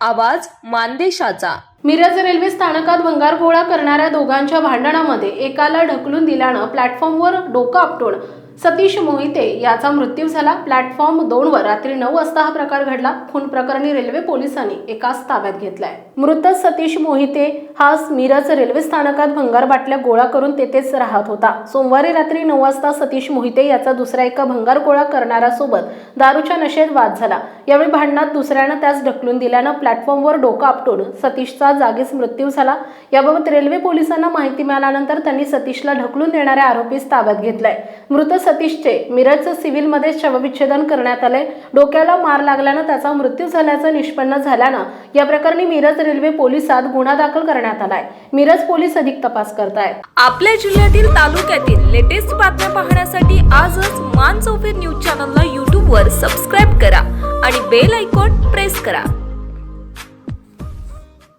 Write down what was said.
आवाज मानदेशाचा. मिरज रेल्वे स्थानकात भंगार गोळा करणाऱ्या दोघांच्या भांडणामध्ये एकाला ढकलून दिल्यानं प्लॅटफॉर्मवर डोकं आपटून सतीश मोहिते याचा मृत्यू झाला. प्लॅटफॉर्म दोनवर रात्री नऊ वाजता हा प्रकार घडला. खून प्रकरणी रेल्वे पोलिसांनी एकाच ताब्यात घेतलाय. मृत सतीश मोहिते हा मिरज रेल्वे स्थानकात भंगार बाटल्या गोळा करून तेथेच राहत होता. सोमवारी रात्री नऊ वाजता सतीश मोहिते याचा दुसऱ्या एका भंगार गोळा करणाऱ्यासोबत दारूच्या नशेत वाद झाला. यावेळी भांडणात दुसऱ्यानं त्यास ढकलून दिल्यानं प्लॅटफॉर्मवर डोकं आपटून सतीशचा जागीच मृत्यू झाला. याबाबत रेल्वे पोलिसांना माहिती मिळाल्यानंतर त्यांनी सतीशला ढकलून देणाऱ्या आरोपीस ताब्यात घेतलाय. मृत सतीशचे मिरज सिव्हिलमध्ये शवविच्छेदन करण्यात आले डोक्याला मार लागल्यानं त्याचा मृत्यू झाल्याचं निष्पन्न झाल्यानं या प्रकरणी मिरज रेल्वे पोलिसात गुन्हा दाखल करण्यात आलाय. मिरज पोलीस अधिक तपास करतायत. आपल्या जिल्ह्यातील तालुक्यातील लेटेस्ट बातम्या पाहण्यासाठी आजच मान चौफेर न्यूज चॅनलला यूट्यूबवर सबस्क्राईब करा आणि बेल आयकॉन प्रेस करा.